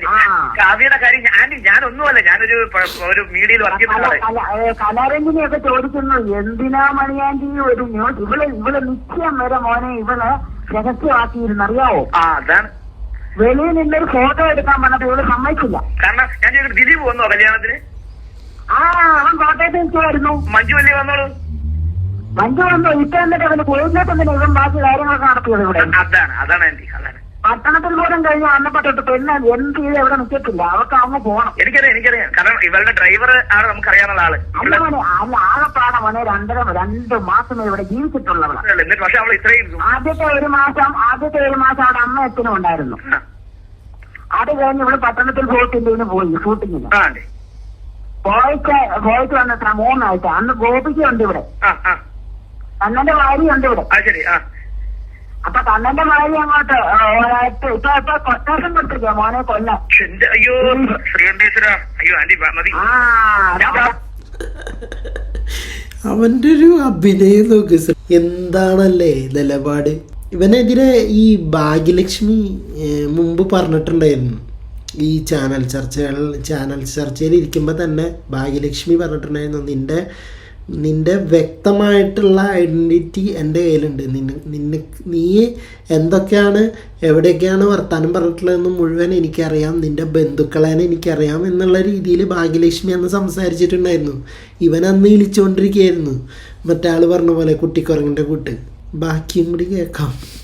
കാവ്യയുടെ കാര്യം ഞാൻ- ആന്റി ഞാൻ ഒന്നുമല്ല ഞാനൊരു ഒരു മീഡിയയിൽ വർക്ക് ചെയ്യുന്ന ആളെ കലാരഞ്ജിനിയൊക്കെ ചോദിക്കുന്നു എന്തിനാ മണിയാന്റി ഒരു ഇവൾ ഇവൾ നിശ്ചയം വരെ മോനെ ഇവൾ രഹസ്യമാക്കിയിരുന്നു അറിയാവോ ആ അതാണ്. വെളിയിൽ നിന്നൊരു ഫോട്ടോ എടുക്കാൻ പറഞ്ഞത് ഇവൾ സമ്മതിച്ചില്ല. കാരണം ഞാൻ ദിലീപ് വന്നോ കല്യാണത്തിന്? ആ അവൻ കോട്ടയത്ത് നിൽക്കുമായിരുന്നു മഞ്ജു വന്നോളൂ? മഞ്ജു വന്നു ഇപ്പൊ എന്നിട്ട് അവന് തന്നെ ഇവൻ ബാക്കി കാര്യങ്ങളൊക്കെ നടത്തിയത് ഇവിടെ. അതാണ് അതാണ് ആന്റി അതാണ്. പട്ടണത്തിൽ പോലും കഴിഞ്ഞ അന്നപ്പെട്ടിട്ട് പെണ്ണ് എന്ത് ചെയ്ത് എവിടെ നിൽക്കത്തില്ല. അവർക്ക് അങ്ങ് പോകണം എനിക്കറിയാം എനിക്കറിയാം. കാരണം ഇവളുടെ ഡ്രൈവർ ആണ് നമുക്കറിയാവുന്ന ആൾ. അല്ല മോനെ അല്ല ആകെപ്പാടെ മോനെ രണ്ടര രണ്ട് മാസമേ ഇവിടെ ജീവിച്ചിട്ടുള്ളവളാണ് എന്നിട്ട് പക്ഷെ അവൾ ഇത്രയും ആദ്യത്തെ ഒരു മാസം ആദ്യത്തെ ഒരു മാസം അവിടെ അമ്മ അച്ഛനും ഉണ്ടായിരുന്നു. അത് കഴിഞ്ഞ് ഇവൾ പട്ടണത്തിൽ പോയിട്ടില്ലെന്ന് പോയി ഷൂട്ടിങ്ങിന്. പോയിട്ട് പോയിട്ട് വന്നിട്ടാ മൂന്നാഴ്ച. അന്ന് ഗോപിക്കുണ്ട് ഉണ്ട് ഇവിടെ കണ്ണന്റെ ഭാര്യ ഉണ്ട് ഇവിടെ. ആ ശരി ആ. അപ്പൊ കണ്ണന്റെ ഭാര്യ അങ്ങോട്ട് ഒരാഴ്ച ഇപ്പൊ ഇപ്പൊ കൊട്ടേഷൻ കൊടുത്തിരിക്കുക മോനെ കൊല്ലം. എന്റെ അയ്യോ ശ്രീകണ്ഠേശ്വര. അയ്യോ ആന്റി മതി. ആ അവന്റെ ഒരു അഭിനയം നോക്ക് എന്താണല്ലേ നിലപാട്? ഇവനെതിരെ ഈ ഭാഗ്യലക്ഷ്മി മുമ്പ് പറഞ്ഞിട്ടുണ്ടായിരുന്നു. ഈ ചാനൽ ചർച്ചകൾ ചാനൽ ചർച്ചയിൽ ഇരിക്കുമ്പോൾ തന്നെ ഭാഗ്യലക്ഷ്മി പറഞ്ഞിട്ടുണ്ടായിരുന്നു നിന്റെ നിന്റെ വ്യക്തമായിട്ടുള്ള ഐഡന്റിറ്റി എന്റെ കയ്യിലുണ്ട്. നിന്നെ നിന്നെ നീ എന്തൊക്കെയാണ് എവിടെയൊക്കെയാണ് വർത്താനം പറഞ്ഞിട്ടുള്ളതെന്ന് മുഴുവൻ എനിക്കറിയാം. നിന്റെ ബന്ധുക്കളേനെ എനിക്കറിയാം എന്നുള്ള രീതിയിൽ ഭാഗ്യലക്ഷ്മി അന്ന് സംസാരിച്ചിട്ടുണ്ടായിരുന്നു. ഇവൻ അന്ന് ഇളിച്ചുകൊണ്ടിരിക്കുകയായിരുന്നു മറ്റാൾ പറഞ്ഞ പോലെ കുട്ടിക്കുറങ്ങിന്റെ കൂട്ട്. ബാക്കിയും കൂടി കേൾക്കാം.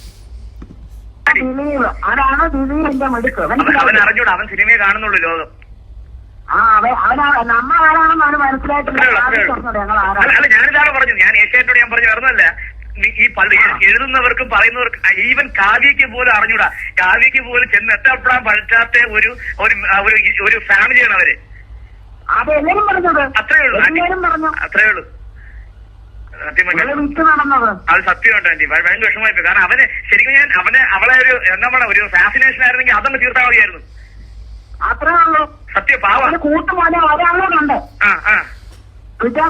അവൻ? അറിഞ്ഞൂടാ. അവൻ സിനിമയെ കാണുന്നുള്ളൂ ലോകം. അല്ല ഞാനിതാണ് പറഞ്ഞു ഞാൻ ഏഷ്യാനോട് ഞാൻ പറഞ്ഞു വരുന്നല്ല ഈ പള്ളി എഴുതുന്നവർക്കും പറയുന്നവർക്കും ഈവൻ കാവ്യക്ക് പോലും അറിഞ്ഞൂടാ. കാവ്യക്ക് പോലും ചെന്ന് എത്തപ്പെടാൻ പറ്റാത്ത ഒരു ഒരു ഫാമിലിയാണ് അവർ. അത്രേ ഉള്ളൂ. അത്രേ ഉള്ളൂ. അത് സത്യമായിട്ട് ആന്റി. ഭയങ്കര വിഷമമായി കാരണം അവന് ശരിക്കും ഞാൻ അവനെ അവളെ ഒരു എന്താ പറയുക ഒരു ഫാസിനേഷൻ ആയിരുന്നെങ്കിൽ അതങ്ങ് തീർത്താൽ മതിയായിരുന്നു. അത്രേ ഉള്ളൂ. സത്യം പാവ അവന് കൂട്ടുപോലെ ഒരാളോടുണ്ട്. ആ ആ. വിജയ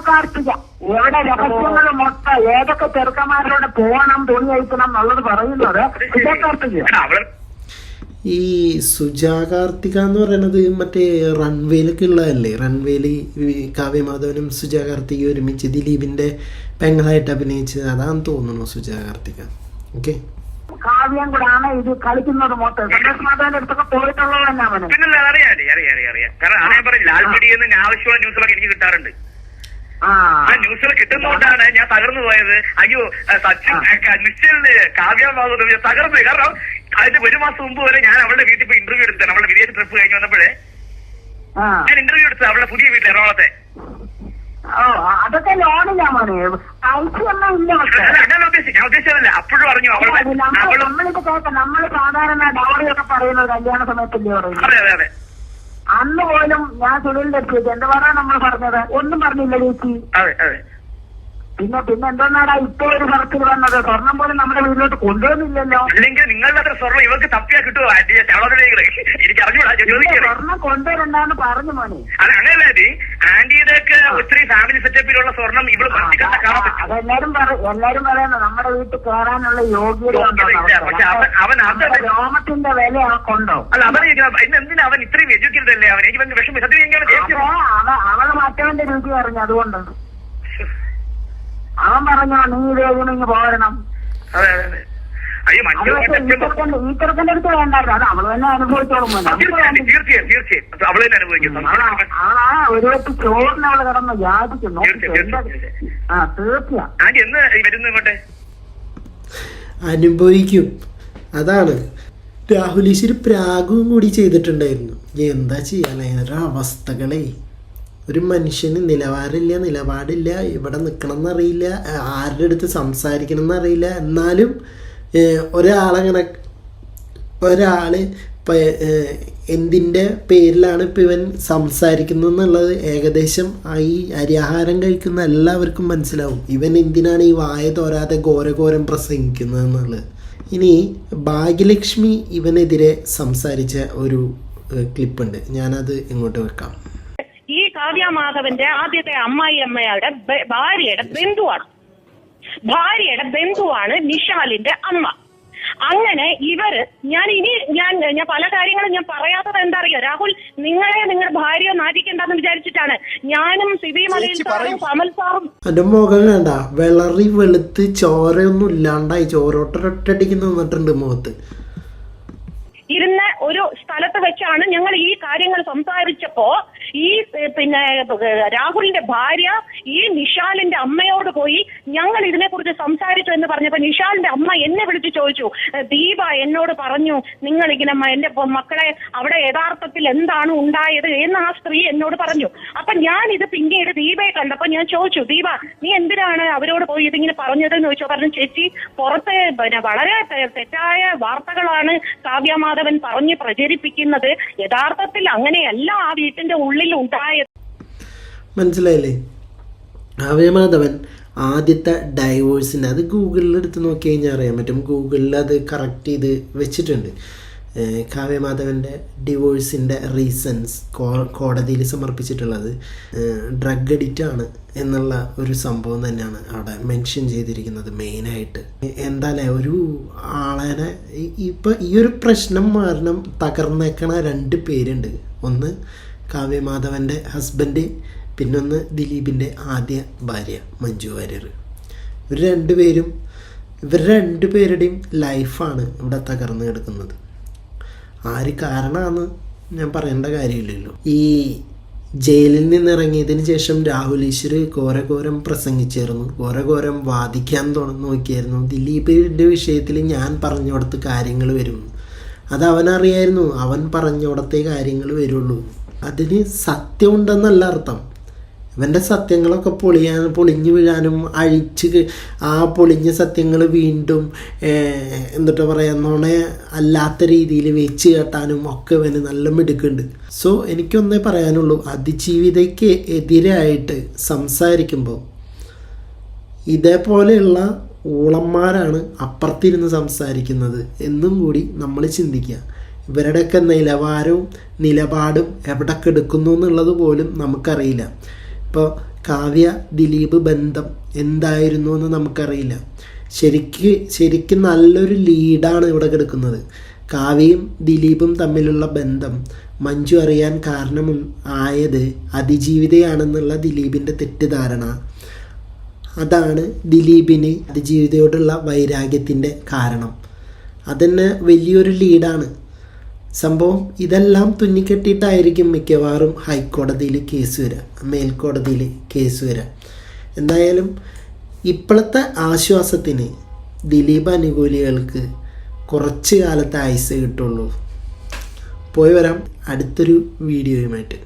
രഹസ്യങ്ങൾ മൊത്തം ഏതൊക്കെ ചെറുക്കന്മാരോട് പോകണം തുണി അയക്കണം എന്നുള്ളത് പറയുന്നത് വിജയ കാർത്തിക എടാ, അവൾ ഈ സുജാകാർത്തിക എന്ന് പറയുന്നത് മറ്റേ റൺവേയിലൊക്കെ ഉള്ളതല്ലേ? റൺവേയിൽ കാവ്യമാധവനും സുജാ കാർത്തിക ഒരുമിച്ച് ദിലീപിന്റെ പെങ്ങളായിട്ട് അഭിനയിച്ചത്. അതാന്ന് തോന്നുന്നു സുജാകാർത്തിക. ഓക്കെ കാവ്യം കൂടാണ് ഇത് കളിക്കുന്നത് മൊത്തം. സന്തോഷ് മാധവന്റെ അടുത്തൊക്കെ പോയിട്ടുള്ളത് തന്നെ അവന്. പിന്നല്ല അറിയാം അറിയാം അറിയാം അറിയാം കാരണം അതേ പറയും ലാൽ മീഡിയെന്ന് ഞാൻ ആവശ്യമുള്ള ന്യൂസുകളൊക്കെ എനിക്ക് കിട്ടാറുണ്ട്. ആ. ന്യൂസിൽ ന്യൂസുകൾ കിട്ടുന്നതുകൊണ്ടാണ് ഞാൻ തകർന്നു പോയത്. അയ്യോ സച്ചിൻ ആ, നിശ്ചലിന് കാവ്യമാകുന്നത് തകർന്നു. കാരണം അതിന്റെ ഒരു മാസം മുമ്പ് വരെ ഞാൻ അവളുടെ വീട്ടിൽ പോയി ഇന്റർവ്യൂ എടുത്തത് അവളുടെ വിദേശ ട്രിപ്പ് കഴിഞ്ഞ് വന്നപ്പോഴേ ഞാൻ ഇന്റർവ്യൂ എടുത്തത് അവളുടെ പുതിയ വീട്ടിൽ എറണാകുളത്തെ. അതൊക്കെ ലോണില്ല മോനെ പൈസയൊന്നും ഇല്ല ഞാൻ ഉദ്ദേശിച്ചതല്ല. അപ്പോഴും പറഞ്ഞു നമ്മളിപ്പോ കേൾക്കാം നമ്മൾ സാധാരണ ഡൗറിയൊക്കെ പറയുന്നത് കല്യാണ സമയത്തല്ലേ പറയുന്നത്. അന്ന് പോലും ഞാൻ സുനിലിന്റെ എത്തിയത് എന്താ പറയാ നമ്മൾ പറഞ്ഞത്? ഒന്നും പറഞ്ഞില്ല ചേച്ചി. പിന്നെ പിന്നെ എന്തെന്നാടാ ഇപ്പൊ ഒരു പറച്ചിൽ വന്നത്? സ്വർണം പോലും നമ്മുടെ വീട്ടിലോട്ട് കൊണ്ടുവന്നില്ലല്ലോ. അല്ലെങ്കിൽ നിങ്ങളുടെ അത്ര സ്വർണം ഇവർക്ക് തപ്പിയാ കിട്ടുമോ എനിക്ക് അറിഞ്ഞൂടാ സ്വർണം കൊണ്ടുവരണ്ടെന്ന് പറഞ്ഞു മോനെ. അത് അങ്ങനല്ലേ ആന്റി. ആന്റിയുടെ ഒക്കെ ഒത്തിരി ഫാമിലി സെറ്റപ്പിലുള്ള സ്വർണം ഇവിടെ അതെല്ലാരും പറയും എല്ലാരും പറയുന്നത് നമ്മുടെ വീട്ടിൽ കയറാനുള്ള യോഗ്യത അവൻ- രോമത്തിന്റെ വില കൊണ്ടോ. അല്ല അവൻ എന്തിനാ അവൻ ഇത്രയും എഡ്യൂക്കേറ്റഡ് അല്ലേ അവൻ? എനിക്ക് വിഷമം. അവൾ മറ്റവന്റെ രുചി അറിഞ്ഞു അതുകൊണ്ട് അവൻ പറഞ്ഞോ നീ കഴിയുമെങ്കിൽ പോരണം. ഈ ചെറുക്കന്റെ അടുത്ത് വേണ്ടായിരുന്നു. അത് അവൾ തന്നെ അനുഭവിച്ചോളും. അവൾ ഒരു ചോറിന് അവൾ കിടന്ന് യാചിക്കും. നോക്കി തീർച്ചയായും, എന്താ തീർച്ചയായും. ആ തീർച്ചയാ അനുഭവിക്കും. അതാണ്. രാഹുൽ ഈശ്വർ പ്രാഗും കൂടി ചെയ്തിട്ടുണ്ടായിരുന്നു. എന്താ ചെയ്യാൻ അവസ്ഥകളെ. ഒരു മനുഷ്യന് നിലവാരമില്ല നിലപാടില്ല ഇവിടെ നിൽക്കണം എന്നറിയില്ല ആരുടെ അടുത്ത് സംസാരിക്കണം എന്നറിയില്ല എന്നാലും ഒരാളങ്ങനെ ഒരാൾ എന്തിന്റെ പേരിലാണ് ഇപ്പം ഇവൻ സംസാരിക്കുന്നത് എന്നുള്ളത് ഏകദേശം ഈ അരിയാഹാരം കഴിക്കുന്ന എല്ലാവർക്കും മനസ്സിലാവും. ഇവൻ എന്തിനാണ് ഈ വായ തോരാതെ ഘോരഘോരം പ്രസംഗിക്കുന്നത് എന്നുള്ളത് ഇനി ഭാഗ്യലക്ഷ്മി ഇവനെതിരെ സംസാരിച്ച ഒരു ക്ലിപ്പുണ്ട്. ഞാനത് ഇങ്ങോട്ട് വെക്കാം. ഈ കാവ്യമാധവന്റെ ആദ്യത്തെ അമ്മായി അമ്മയുടെ ഭാര്യയുടെ ബന്ധുവാണ്. ഭാര്യയുടെ ബന്ധുവാണ് നിഷാലിന്റെ അമ്മ. അങ്ങനെ ഇവർ ഞാൻ ഇനി ഞാൻ ഞാൻ പല കാര്യങ്ങളും ഞാൻ പറയാത്തത് എന്താ അറിയോ രാഹുൽ നിങ്ങളെ നിങ്ങളുടെ ഭാര്യയെ നാട്ടിക്കണ്ടെന്ന് വിചാരിച്ചിട്ടാണ്. ഞാനും സിബി മലയിൽ സാറും കമൽ സാറും എന്റെ മുഖം കണ്ട വിളറി വെളുത്ത് ചോരയൊന്നും ഇല്ലാണ്ടായി. ചോരോട്ടൊരൊറ്റടിക്ക് നിന്നിട്ടുണ്ട് മുഖത്ത്. ഇരുന്ന ഒരു സ്ഥലത്ത് വെച്ചാണ് ഞങ്ങൾ ഈ കാര്യങ്ങൾ സംസാരിച്ചപ്പോ ഈ പിന്നെ രാഹുലിന്റെ ഭാര്യ ഈ നിഷാലിന്റെ അമ്മയോട് പോയി ഞങ്ങൾ ഇതിനെക്കുറിച്ച് സംസാരിച്ചു എന്ന് പറഞ്ഞപ്പോ നിഷാലിന്റെ അമ്മ എന്നെ വിളിച്ചു ചോദിച്ചു ദീപ എന്നോട് പറഞ്ഞു നിങ്ങൾ ഇങ്ങനെ എന്റെ മക്കളെ അവിടെ യഥാർത്ഥത്തിൽ എന്താണ് ഉണ്ടായത്? എന്ന് ആ സ്ത്രീ എന്നോട് പറഞ്ഞു. അപ്പൊ ഞാൻ ഇത് പിന്നീട് ദീപയെ കണ്ടപ്പോ ഞാൻ ചോദിച്ചു ദീപ നീ എന്തിനാണ് അവരോട് പോയി ഇതിങ്ങനെ പറഞ്ഞത് എന്ന് ചോദിച്ചു പറഞ്ഞു ചേച്ചി പുറത്തെ പിന്നെ വളരെ തെറ്റായ വാർത്തകളാണ് കാവ്യമാധവൻ പറഞ്ഞ് പ്രചരിപ്പിക്കുന്നത് യഥാർത്ഥത്തിൽ അങ്ങനെയല്ല ആ വീട്ടിന്റെ ഉള്ളിൽ ഉണ്ടായത്. മനസ്സിലായില്ലേ? മാധവൻ ആദ്യത്തെ ഡൈവോഴ്സിന്റെ അത് ഗൂഗിളിൽ എടുത്ത് നോക്കി കഴിഞ്ഞാൽ അറിയാൻ പറ്റും ഗൂഗിളിൽ അത് കറക്റ്റ് ചെയ്ത് വെച്ചിട്ടുണ്ട്. കാവ്യമാധവന്റെ ഡിവോഴ്സിന്റെ റീസൺസ് കോടതിയിൽ സമർപ്പിച്ചിട്ടുള്ളത് ഡ്രഗ് അഡിക്റ്റ് ആണ് എന്നുള്ള ഒരു സംഭവം തന്നെയാണ് അവിടെ മെൻഷൻ ചെയ്തിരിക്കുന്നത് മെയിനായിട്ട്. എന്തായാലേ ഒരു ആളെ ഇപ്പം ഈ ഒരു പ്രശ്നം കാരണം തകർന്നേക്കണ രണ്ട് പേരുണ്ട്. ഒന്ന് കാവ്യമാധവന്റെ ഹസ്ബൻഡ് പിന്നൊന്ന് ദിലീപിന്റെ ആദ്യ ഭാര്യ മഞ്ജു വാര്യർ. ഇവർ രണ്ടുപേരും ഇവർ രണ്ടുപേരുടെയും ലൈഫാണ് ഇവിടെ തകർന്നു കിടക്കുന്നത്. ആര് കാരണമാണ് ഞാൻ പറയേണ്ട കാര്യമില്ലല്ലോ. ഈ ജയിലിൽ നിന്ന് ഇറങ്ങിയതിന് ശേഷം രാഹുൽ ഈശ്വർ ഘോരഘോരം പ്രസംഗിച്ചിരുന്നു. ഘോരഘോരം വാദിക്കാൻ നോക്കിയായിരുന്നു. ദിലീപിന്റെ വിഷയത്തിൽ ഞാൻ പറഞ്ഞിടത്ത് കാര്യങ്ങൾ വരും അത് അവനറിയായിരുന്നു. അവൻ പറഞ്ഞിടത്തേ കാര്യങ്ങൾ വരുള്ളൂ. അതിന് സത്യമുണ്ടെന്നല്ല അർത്ഥം. ഇവന്റെ സത്യങ്ങളൊക്കെ പൊളിയാൻ പൊളിഞ്ഞു വീഴാനും അഴിച്ച് ആ പൊളിഞ്ഞ സത്യങ്ങൾ വീണ്ടും എന്നിട്ട് പറയാ നുണ അല്ലാത്ത രീതിയിൽ വെച്ച് കെട്ടാനും ഒക്കെ ഇവന് നല്ല മിടുക്കുണ്ട്. സോ എനിക്കൊന്നേ പറയാനുള്ളൂ അതിജീവിതയ്ക്ക് എതിരായിട്ട് സംസാരിക്കുമ്പോൾ ഇതേപോലെയുള്ള ഊളന്മാരാണ് അപ്പുറത്തിരുന്ന് സംസാരിക്കുന്നത് എന്നും കൂടി നമ്മൾ ചിന്തിക്കുക ഇവരുടെയൊക്കെ നിലവാരവും നിലപാടും എവിടെ എടുക്കുന്നു എന്നുള്ളത് പോലും നമുക്കറിയില്ല. ഇപ്പോൾ കാവ്യ ദിലീപ് ബന്ധം എന്തായിരുന്നു എന്ന് നമുക്കറിയില്ല. ശരിക്ക് ശരിക്കും നല്ലൊരു ലീഡാണ് ഇവിടെ കിടക്കുന്നത്. കാവ്യയും ദിലീപും തമ്മിലുള്ള ബന്ധം മഞ്ജു അറിയാൻ കാരണം ആയത് അതിജീവിതയാണെന്നുള്ള ദിലീപിന്റെ തെറ്റിദ്ധാരണ. അതാണ് ദിലീപിന് അതിജീവിതയോടുള്ള വൈരാഗ്യത്തിന്റെ കാരണം. അതന്നെ വലിയൊരു ലീഡാണ് സംഭവം ഇതെല്ലാം തുന്നിക്കെട്ടിയിട്ടായിരിക്കും മിക്കവാറും ഹൈക്കോടതിയിൽ കേസ് വരിക മേൽക്കോടതിയിൽ കേസ് വരിക. എന്തായാലും ഇപ്പോഴത്തെ ആശ്വാസത്തിന് ദിലീപ് അനുകൂലികൾക്ക് കുറച്ച് കാലത്തെ ആയുസ് കിട്ടുള്ളൂ. പോയി വരാം. അടുത്തൊരു വീഡിയോയുമായിട്ട്.